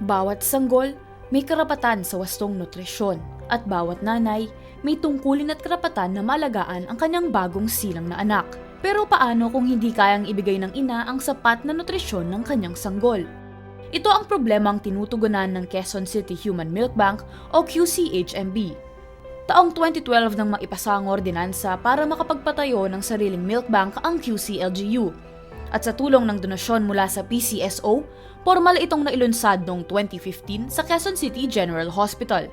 Bawat sanggol may karapatan sa wastong nutrisyon at bawat nanay may tungkulin at karapatan na malagaan ang kanyang bagong silang na anak. Pero paano kung hindi kayang ibigay ng ina ang sapat na nutrisyon ng kanyang sanggol? Ito ang problemang tinutugunan ng Quezon City Human Milk Bank o QCHMB. Taong 2012 nang maipasa ang ordinansa para makapagpatayo ng sariling milk bank ang QCLGU. At sa tulong ng donasyon mula sa PCSO, formal itong nailunsad noong 2015 sa Quezon City General Hospital.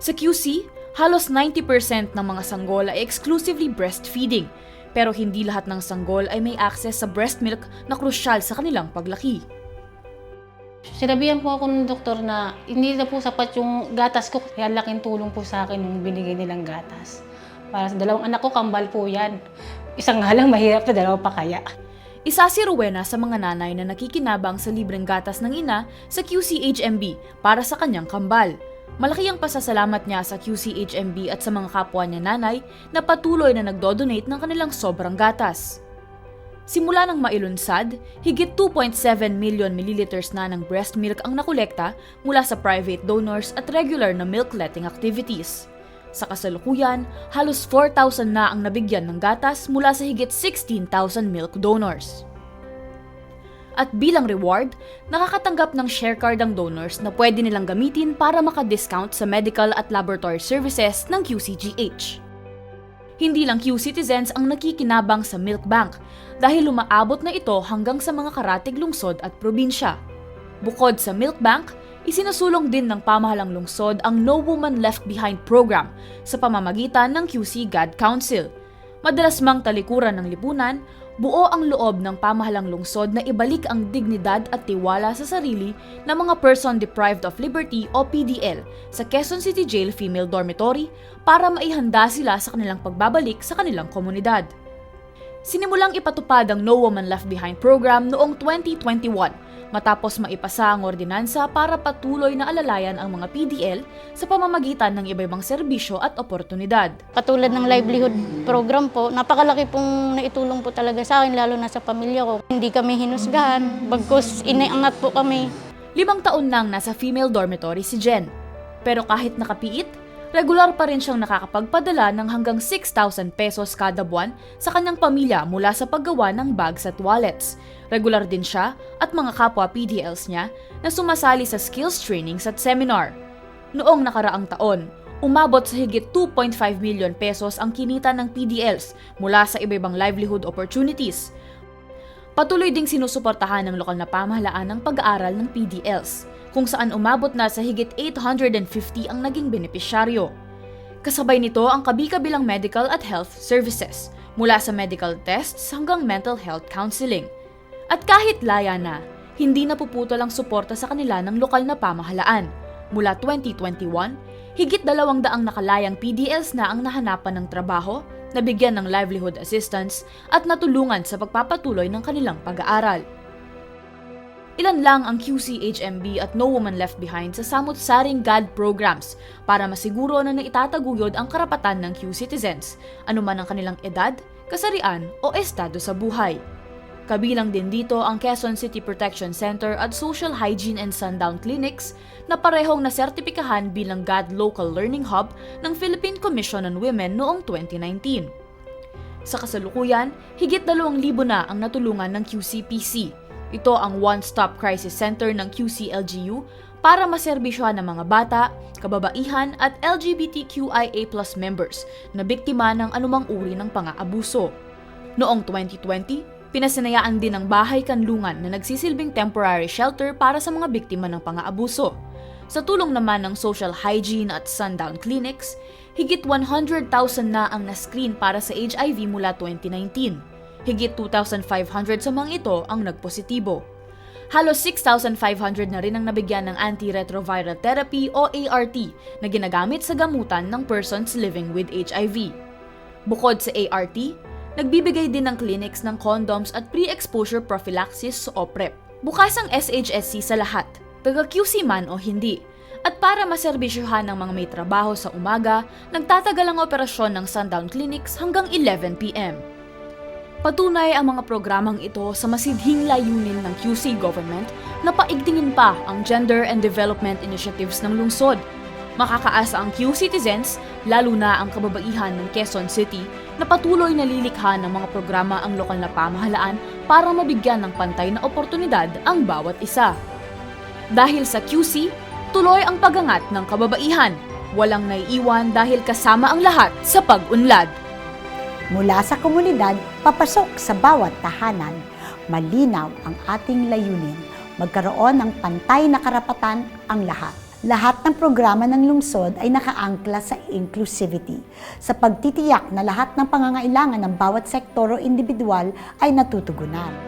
Sa QC, halos 90% ng mga sanggol ay exclusively breastfeeding, pero hindi lahat ng sanggol ay may access sa breast milk na krusyal sa kanilang paglaki. Sinabihan po ako ng doktor na hindi na po sapat yung gatas ko. Kaya laking tulong po sa akin yung binigay nilang gatas. Para sa dalawang anak ko, kambal po yan. Isang nga lang mahirap na dalawa pa kaya. Isa si Rowena sa mga nanay na nakikinabang sa libreng gatas ng ina sa QCHMB para sa kanyang kambal. Malaki ang pasasalamat niya sa QCHMB at sa mga kapwa niya nanay na patuloy na nagdodonate ng kanilang sobrang gatas. Simula ng mailunsad, higit 2.7 million milliliters na ng breast milk ang nakolekta mula sa private donors at regular na milk letting activities. Sa kasalukuyan, halos 4,000 na ang nabigyan ng gatas mula sa higit 16,000 milk donors. At bilang reward, nakakatanggap ng share card ang donors na pwede nilang gamitin para makadiscount sa medical at laboratory services ng QCGH. Hindi lang Q citizens ang nakikinabang sa milk bank dahil lumaabot na ito hanggang sa mga karatig lungsod at probinsya. Bukod sa milk bank, isinusulong din ng pamahalang lungsod ang No Woman Left Behind program sa pamamagitan ng QC God Council. Madalas mang talikuran ng lipunan, buo ang loob ng pamahalang lungsod na ibalik ang dignidad at tiwala sa sarili ng mga person deprived of liberty o PDL sa Quezon City Jail Female Dormitory para maihanda sila sa kanilang pagbabalik sa kanilang komunidad. Sinimulang ipatupad ang No Woman Left Behind program noong 2021 matapos maipasa ang ordinansa para patuloy na alalayan ang mga PDL sa pamamagitan ng iba-ibang serbisyo at oportunidad. Katulad ng livelihood program po, napakalaki pong naitulong po talaga sa akin, lalo na sa pamilya ko. Hindi kami hinusgahan, bagkus inaangat po kami. Limang taon nang nasa female dormitory si Jen. Pero kahit nakapiit, regular pa rin siyang nakakapagpadala ng hanggang 6,000 pesos kada buwan sa kanyang pamilya mula sa paggawa ng bags at wallets. Regular din siya at mga kapwa PDLs niya na sumasali sa skills trainings at seminar. Noong nakaraang taon, umabot sa higit 2.5 million pesos ang kinita ng PDLs mula sa iba-ibang livelihood opportunities. Patuloy ding sinusuportahan ng lokal na pamahalaan ang pag-aaral ng PDLs, kung saan umabot na sa higit 850 ang naging benepisyaryo. Kasabay nito ang kabi-kabilang medical at health services, mula sa medical tests hanggang mental health counseling. At kahit laya na, hindi napuputol ang suporta sa kanila ng lokal na pamahalaan. Mula 2021, higit dalawang daang nakalayang PDLs na ang nahanapan ng trabaho, nabigyan ng livelihood assistance at natulungan sa pagpapatuloy ng kanilang pag-aaral. Ilan lang ang QCHMB at No Woman Left Behind sa samut-saring GAD programs para masiguro na naitataguyod ang karapatan ng Q citizens, anuman ang kanilang edad, kasarian o estado sa buhay. Kabilang din dito ang Quezon City Protection Center at Social Hygiene and Sundown Clinics na parehong nasertipikahan bilang GAD Local Learning Hub ng Philippine Commission on Women noong 2019. Sa kasalukuyan, higit 2,000 na ang natulungan ng QCPC. Ito ang one-stop crisis center ng QCLGU para maserbisyohan ng mga bata, kababaihan at LGBTQIA+ members na biktima ng anumang uri ng pang-aabuso. Noong 2020, Pinasinayaan din ng bahay kanlungan na nagsisilbing temporary shelter para sa mga biktima ng pang-aabuso. Sa tulong naman ng social hygiene at sundown clinics, higit 100,000 na ang na-screen para sa HIV mula 2019. Higit 2,500 sa mga ito ang nagpositibo. Halos 6,500 na rin ang nabigyan ng antiretroviral therapy o ART na ginagamit sa gamutan ng persons living with HIV. Bukod sa ART, Nagbibigay din ng clinics ng condoms at pre-exposure prophylaxis o PrEP. Bukas ang SHSC sa lahat, taga-QC man o hindi. At para maserbisyohan ng mga may trabaho sa umaga, nagtatagal ang operasyon ng sundown clinics hanggang 11pm. Patunay ang mga programang ito sa masidhing layunin ng QC government na paigtingin pa ang gender and development initiatives ng lungsod. Makakaasa ang Q citizens, lalo na ang kababaihan ng Quezon City, na patuloy na lilikha ng mga programa ang lokal na pamahalaan para mabigyan ng pantay na oportunidad ang bawat isa. Dahil sa QC, tuloy ang pagangat ng kababaihan. Walang naiiwan dahil kasama ang lahat sa pag-unlad. Mula sa komunidad, papasok sa bawat tahanan. Malinaw ang ating layunin, magkaroon ng pantay na karapatan ang lahat. Lahat ng programa ng lungsod ay nakaangkla sa inclusivity, sa pagtitiyak na lahat ng pangangailangan ng bawat sektor o individual ay natutugunan.